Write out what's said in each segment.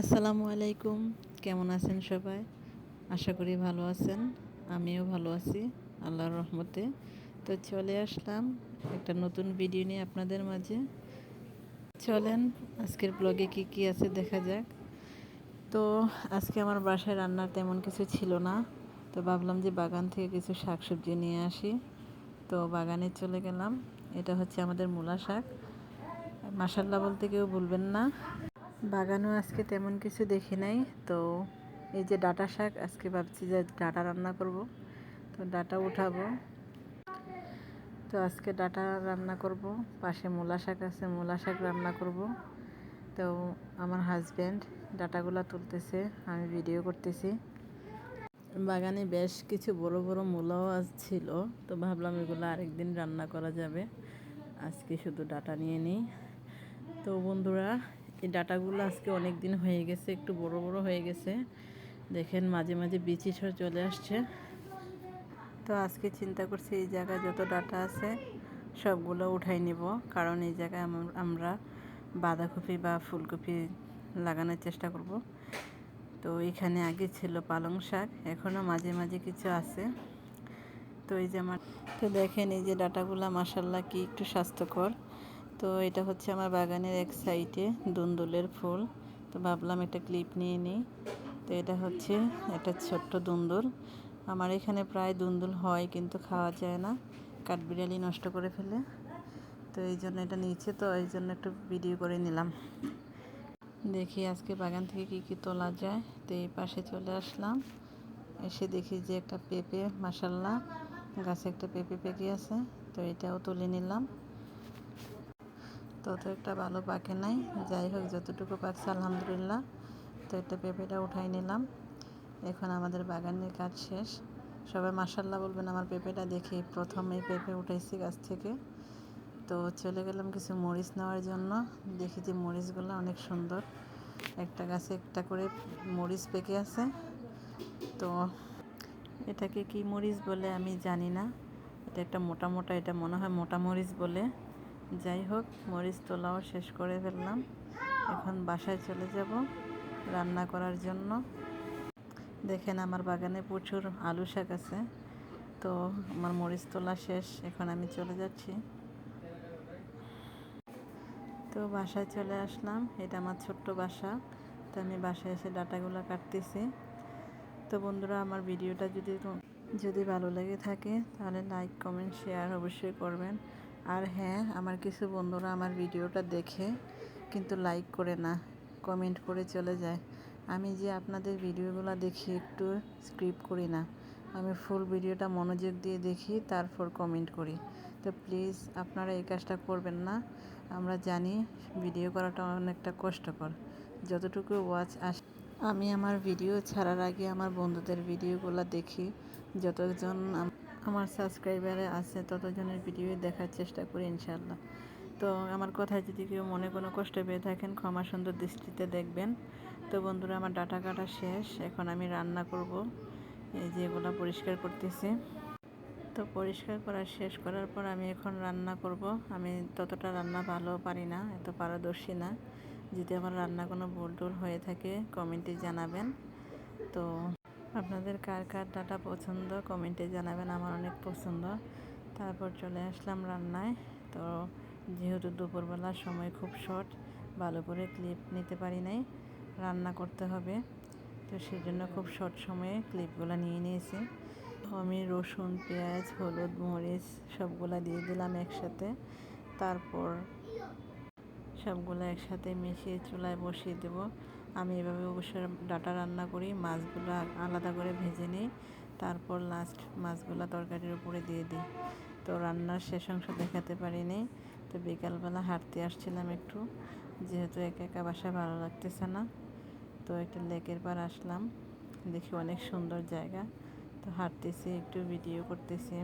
আসসালামু আলাইকুম। কেমন আছেন সবাই? আশা করি ভালো আছেন। আমিও ভালো আছি, আল্লাহর রহমতে। তো চলে আসলাম একটা নতুন ভিডিও নিয়ে আপনাদের মাঝে। চলেন, আজকের ব্লগে কি কি আছে দেখা যাক। তো আজকে আমার বাসায় রান্নার তেমন কিছু ছিল না। তো ভাবলাম যে বাগান থেকে কিছু শাকসবজি নিয়ে আসি। তো বাগানে চলে গেলাম। এটা হচ্ছে আমাদের মূলা শাক। মাসাল্লাহ বলতে কেউ বলবেন না। বাগানও আজকে তেমন কিছু দেখি নাই। তো এই যে ডাটা শাক, আজকে ভাবছি যে ডাটা রান্না করব। তো ডাটা উঠাবো। তো আজকে ডাটা রান্না করব। পাশে মূলা শাক আছে, মূলা শাক রান্না করব। তো আমার হাজব্যান্ড ডাটাগুলো তুলতেছে, আমি ভিডিও করতেছি। বাগানে বেশ কিছু বড় বড় মূলাও ছিল, তো ভাবলাম এগুলো আরেকদিন রান্না করা যাবে। আজকে শুধু ডাটা নিয়ে নিই। তো বন্ধুরা এই ডাটাগুলো আজকে অনেক দিন হয়ে গেছে, একটু বড় বড় হয়ে গেছে। দেখেন মাঝে মাঝে বিচি সর চলে আসছে। তো আজকে চিন্তা করছি এই জায়গায় যত ডাটা আছে, সবগুলো উঠাই নিব। কারণ এই জায়গায় আমরা বাঁধাকপি বা ফুলকপি লাগানোর চেষ্টা করব। তো এখানে আগে ছিল পালং শাক, এখনও মাঝে মাঝে কিছু আছে। তো এই যে আমার তো দেখেন এই যে ডাটাগুলো মাসাল্লাহ কি একটু স্বাস্থ্যকর। তো এটা হচ্ছে আমার বাগানের এক সাইডে দুন্দুলের ফুল। তো ভাবলাম একটা ক্লিপ নিয়ে নিই। তো এটা হচ্ছে একটা ছোট্ট দুন্দুল। আমার এখানে প্রায় দুন্দুল হয় কিন্তু খাওয়া যায় না। কাঠবিড়ালি নষ্ট করে ফেলে। তো এই জন্য এটা নিচে তো এই জন্য একটু ভিডিও করে নিলাম। দেখি আজকে বাগান থেকে কি কি তোলা যায়। তো এই পাশে চলে আসলাম। এসে দেখি যে একটা পেঁপে মাসাল্লাহ গাছে একটা পেঁপে পেকে আছে। তো এটাও তুলে নিলাম। তত একটা ভালো পাকে নাই। যাই হোক, যতটুকু পাকছে আলহামদুলিল্লাহ। তো একটা পেঁপেটা উঠাই নিলাম। এখন আমাদের বাগানের কাজ শেষ। সবাই মাসাল্লাহ বলবেন আমার পেঁপেটা দেখে। প্রথম এই পেঁপে উঠাইছি গাছ থেকে। তো চলে গেলাম কিছু মরিচ নেওয়ার জন্য। দেখি যে মরিচগুলো অনেক সুন্দর। একটা গাছে একটা করে মরিচ পেকে আছে। তো এটাকে কি মরিচ বলে আমি জানি না। এটা একটা মোটা মোটা, এটা মনে হয় মোটা মরিচ বলে। যাই হোক, মরিচ তোলাও শেষ করে ফেললাম। এখন বাসায় চলে যাব রান্না করার জন্য। দেখেন আমার বাগানে প্রচুর আলু শাক আছে। তো আমার মরিচ তোলা শেষ, এখন আমি চলে যাচ্ছি। তো বাসায় চলে আসলাম, এটা আমার ছোট্ট বাসা। তো আমি বাসায় এসে ডাটাগুলো কাটতেছি। তো বন্ধুরা, আমার ভিডিওটা যদি যদি ভালো লেগে থাকে, তাহলে লাইক কমেন্ট শেয়ার অবশ্যই করবেন। আর হ্যাঁ আমার কিছু বন্ধুরা আমার ভিডিওটা দেখে কিন্তু লাইক করে না কমেন্ট করে চলে যায়। আমি যে আপনাদের ভিডিওগুলো দেখি একটু স্ক্রিপ্ট করি না। আমি ফুল ভিডিওটা মনোযোগ দিয়ে দেখি, তারপর কমেন্ট করি। তো প্লিজ আপনারা এই কাজটা করবেন না। আমরা জানি ভিডিও করাটা অনেকটা কষ্টকর। যতটুকু ওয়াচ আস আমি আমার ভিডিও ছাড়ার আগে আমার বন্ধুদের ভিডিওগুলো দেখি। যতজন আমার সাবস্ক্রাইবারে আছে, ততজনের ভিডিও দেখার চেষ্টা করি ইনশাল্লাহ তো আমার কথায় যদি কেউ মনে কোনো কষ্ট পেয়ে থাকেন, ক্ষমা সুন্দর দৃষ্টিতে দেখবেন। তো বন্ধুরা, আমার ডাটা কাটা শেষ। এখন আমি রান্না করব। এই যেগুলো পরিষ্কার করতেছি। তো পরিষ্কার করা শেষ করার পর আমি এখন রান্না করব। আমি ততটা রান্না ভালো পারি না, এত পারদর্শী না। যদি আমার রান্না কোনো ভুল টুল হয়ে থাকে কমেন্টে জানাবেন। তো আপনাদের কার কার ডাটা পছন্দ? কমেন্টে জানাবেন, আমার অনেক পছন্দ। তারপর চলে আসলাম রান্নায়। তো যেহেতু দুপুরবেলার সময় খুব শর্ট ভালো করে ক্লিপ নিতে পারি নাই। রান্না করতে হবে। তো সেই জন্য খুব শর্ট সময়ে ক্লিপগুলো নিয়ে নিয়েছি। তো আমি রসুন, পেঁয়াজ, হলুদ, মরিচ সবগুলো দিয়ে দিলাম একসাথে। তারপর সবগুলো একসাথে মিশিয়ে চুলায় বসিয়ে দেব। আমি এভাবে অবশ্যই ডাটা রান্না করি, মাছগুলো আলাদা করে ভেজে নিই, তারপর লাস্ট মাছগুলো তরকারির উপরে দিয়ে দিই। তো রান্নার শেষ অংশ দেখাতে পারিনি, তো বিকালবেলা হাঁটতে আসছিলাম একটু, যেহেতু একা একা বাসায় ভালো লাগতেছে না, তো একটা লেকের পার আসলাম, দেখি অনেক সুন্দর জায়গা, তো হাঁটতেছি, একটু ভিডিও করতেছি।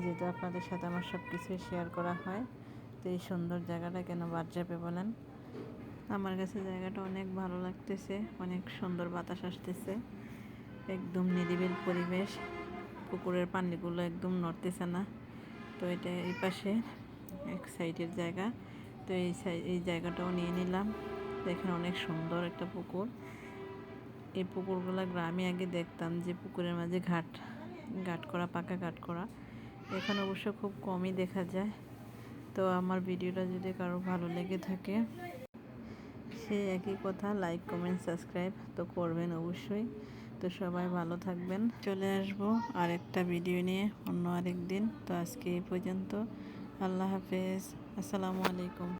যেহেতু আপনাদের সাথে আমার সব কিছুই শেয়ার করা হয়, তো এই সুন্দর জায়গাটা কেন বাদ যাবে বলেন? আমার কাছে জায়গাটা অনেক ভালো লাগতেছে, অনেক সুন্দর বাতাস আসতেছে, একদম নিরিবিল পরিবেশ, পুকুরের পানিগুলো একদম নড়তেছে না। তো এটা এই পাশে এক সাইডের জায়গা, তো এই এই জায়গাটাও নিয়ে নিলাম। তো এখানে অনেক সুন্দর একটা পুকুর। এই পুকুরগুলো গ্রামে আগে দেখতাম যে পুকুরের মাঝে ঘাট ঘাট করা, পাকা ঘাট করা। এখানে অবশ্য খুব কমই দেখা যায়। তো আমার ভিডিওটা যদি কারও ভালো লেগে থাকে সেই একই কথা লাইক কমেন্ট সাবস্ক্রাইব তো করবেন অবশ্যই। তো সবাই ভালো থাকবেন। চলে আসব আরেকটা ভিডিও নিয়ে অন্য আরেক দিন তো আজকে এই পর্যন্ত। আল্লাহ হাফেজ। আসসালামু আলাইকুম।